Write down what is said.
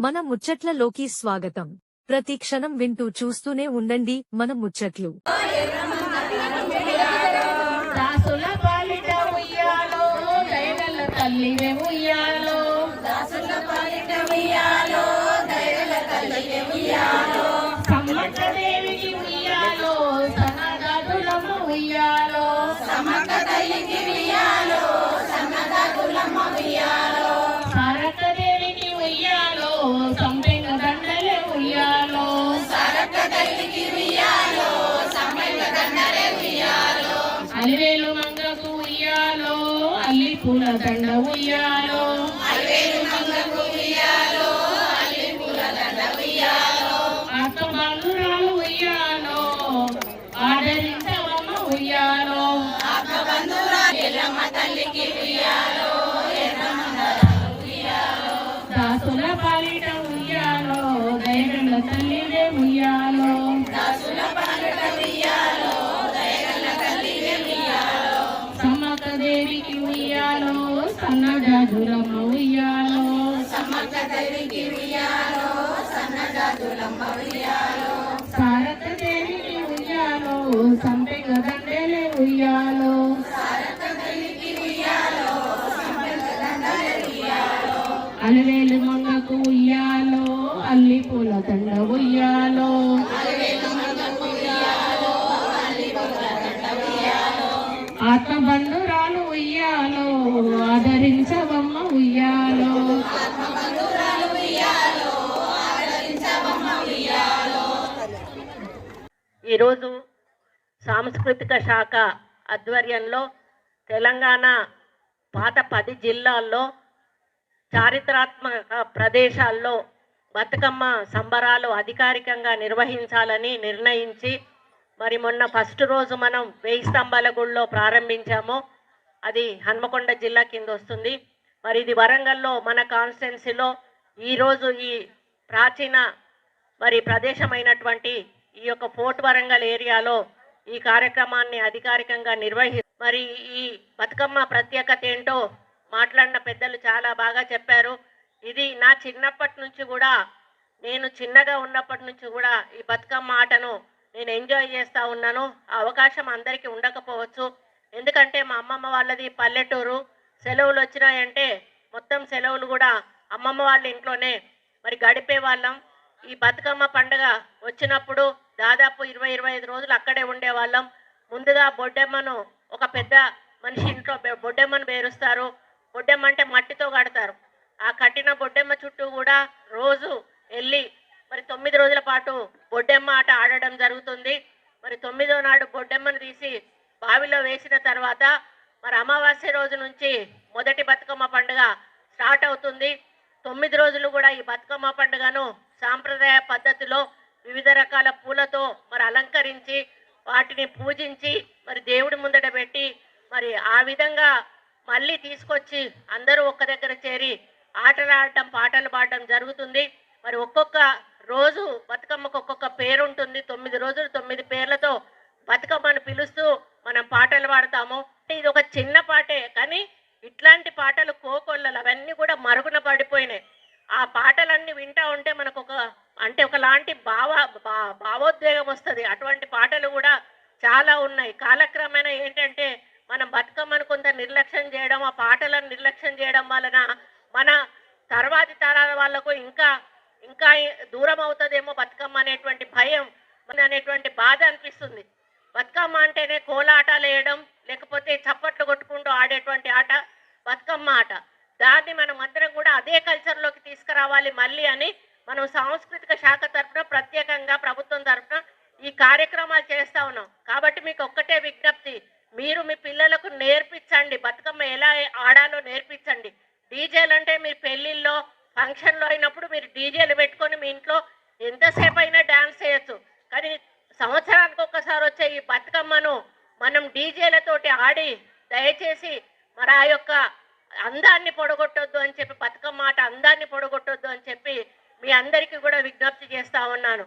మన ముచ్చట్లలోకి స్వాగతం. ప్రతి క్షణం వింటూ చూస్తూనే ఉండండి మన ముచ్చట్లు. దాసుల తల్లికి ఆదరించవమ్మ ఉయ్యాలో ఆత్మ బంధురాలు ఎల్లమ్మ ఉయ్యాలో దాసుల పాలిట ఉయ్యాలో దయగల తల్లిదే ఉయ్యాలో దేవికి సన్నజాజులమ్మ ఉయ్యాలో దేవికి ఉయ్యాలో సన్నజాజులమ్మ ఉయ్యాలో దేవికి ఉయ్యాలో సంపెగ దండలే ఉయ్యాలో. అలవేలు మంగకు ఉయ్యాలో అల్లి పూల దండ ఉయ్యాలో. ఆత్మ ఈరోజు సాంస్కృతిక శాఖ ఆధ్వర్యంలో తెలంగాణ పాత పది జిల్లాల్లో చారిత్రాత్మక ప్రదేశాల్లో బతుకమ్మ సంబరాలు అధికారికంగా నిర్వహించాలని నిర్ణయించి మరి మొన్న ఫస్ట్ రోజు మనం వెయ్యి స్తంభాల గుడిలో ప్రారంభించాము. అది హన్మకొండ జిల్లా కింద వస్తుంది. మరి ఇది వరంగల్లో మన కాన్స్టిట్యున్సీలో ఈరోజు ఈ ప్రాచీన మరి ప్రదేశమైనటువంటి ఈ యొక్క ఫోర్ట్ వరంగల్ ఏరియాలో ఈ కార్యక్రమాన్ని అధికారికంగా నిర్వహి మరి ఈ బతుకమ్మ ప్రత్యేకత ఏంటో మాట్లాడిన పెద్దలు చాలా బాగా చెప్పారు. ఇది నా చిన్నప్పటి నుంచి కూడా నేను చిన్నగా ఉన్నప్పటి నుంచి కూడా ఈ బతుకమ్మ ఆటను నేను ఎంజాయ్ చేస్తూ ఉన్నాను. ఆ అవకాశం అందరికీ ఉండకపోవచ్చు. ఎందుకంటే మా అమ్మమ్మ వాళ్ళది పల్లెటూరు. సెలవులు వచ్చినాయంటే మొత్తం సెలవులు కూడా అమ్మమ్మ వాళ్ళ ఇంట్లోనే మరి గడిపే వాళ్ళం. ఈ బతుకమ్మ పండుగ వచ్చినప్పుడు దాదాపు ఇరవై ఇరవై ఐదు రోజులు అక్కడే ఉండేవాళ్ళం. ముందుగా బొడ్డెమ్మను ఒక పెద్ద మనిషి ఇంట్లో బొడ్డెమ్మను పేరుస్తారు. బొడ్డెమ్మ అంటే మట్టితో కడతారు. ఆ కట్టిన బొడ్డెమ్మ చుట్టూ కూడా రోజు వెళ్ళి మరి తొమ్మిది రోజుల పాటు బొడ్డెమ్మ ఆట ఆడడం జరుగుతుంది. మరి తొమ్మిదో నాడు బొడ్డెమ్మను తీసి బావిలో వేసిన తర్వాత మరి అమావాస్య రోజు నుంచి మొదటి బతుకమ్మ పండుగ స్టార్ట్ అవుతుంది. తొమ్మిది రోజులు కూడా ఈ బతుకమ్మ పండుగను సాంప్రదాయ పద్ధతిలో వివిధ రకాల పూలతో మరి అలంకరించి వాటిని పూజించి మరి దేవుడి ముందట పెట్టి మరి ఆ విధంగా మళ్ళీ తీసుకొచ్చి అందరూ ఒక్క దగ్గర చేరి ఆటలు ఆడటం పాటలు పాడటం జరుగుతుంది. మరి ఒక్కొక్క రోజు బతుకమ్మకు ఒక్కొక్క పేరు ఉంటుంది. తొమ్మిది రోజులు తొమ్మిది పేర్లతో బతుకమ్మను పిలుస్తూ మనం పాటలు పాడతాము. ఇది ఒక చిన్న పాటే కానీ ఇట్లాంటి పాటలు కోకొల్లలు అవన్నీ కూడా మరుగున పడిపోయినాయి. ఆ పాటలన్నీ వింటా ఉంటే మనకు ఒక అంటే ఒకలాంటి భావ భావోద్వేగం వస్తుంది. అటువంటి పాటలు కూడా చాలా ఉన్నాయి. కాలక్రమేణా ఏంటంటే మనం బతుకమ్మను కొంత నిర్లక్ష్యం చేయడం ఆ పాటలను నిర్లక్ష్యం చేయడం వలన మన తర్వాతి తరాల వాళ్ళకు ఇంకా ఇంకా దూరం అవుతుందేమో బతుకమ్మ అనేటువంటి భయం అనేటువంటి బాధ అనిపిస్తుంది. బతుకమ్మ అంటేనే కోలాటాలు వేయడం లేకపోతే చప్పట్లు కొట్టుకుంటూ ఆడేటువంటి ఆట బతుకమ్మ ఆట. దాన్ని మనం అందరం కూడా అదే కల్చర్లోకి తీసుకురావాలి మళ్ళీ అని మనం సాంస్కృతిక శాఖ తరఫున ప్రత్యేకంగా ప్రభుత్వం తరఫున ఈ కార్యక్రమాలు చేస్తా ఉన్నాం. కాబట్టి మీకు ఒక్కటే విజ్ఞప్తి మీరు మీ పిల్లలకు నేర్పించండి. బతుకమ్మ ఎలా ఆడాలో నేర్పించండి. డీజేలు అంటే మీరు పెళ్ళిళ్ళలో ఫంక్షన్లో అయినప్పుడు మీరు డీజేలు పెట్టుకొని మీ ఇంట్లో ఎంతసేపు అయినా డ్యాన్స్ చేయొచ్చు. కానీ సంవత్సరానికి ఒక్కసారి వచ్చే ఈ బతుకమ్మను మనం డీజేలతోటి ఆడి దయచేసి మరి ఆ యొక్క అందాన్ని పొడగొట్టొద్దు అని చెప్పి బతుకమ్మ ఆట అందాన్ని పొడగొట్టొద్దు అని చెప్పి మీ అందరికీ కూడా విజ్ఞప్తి చేస్తా ఉన్నాను.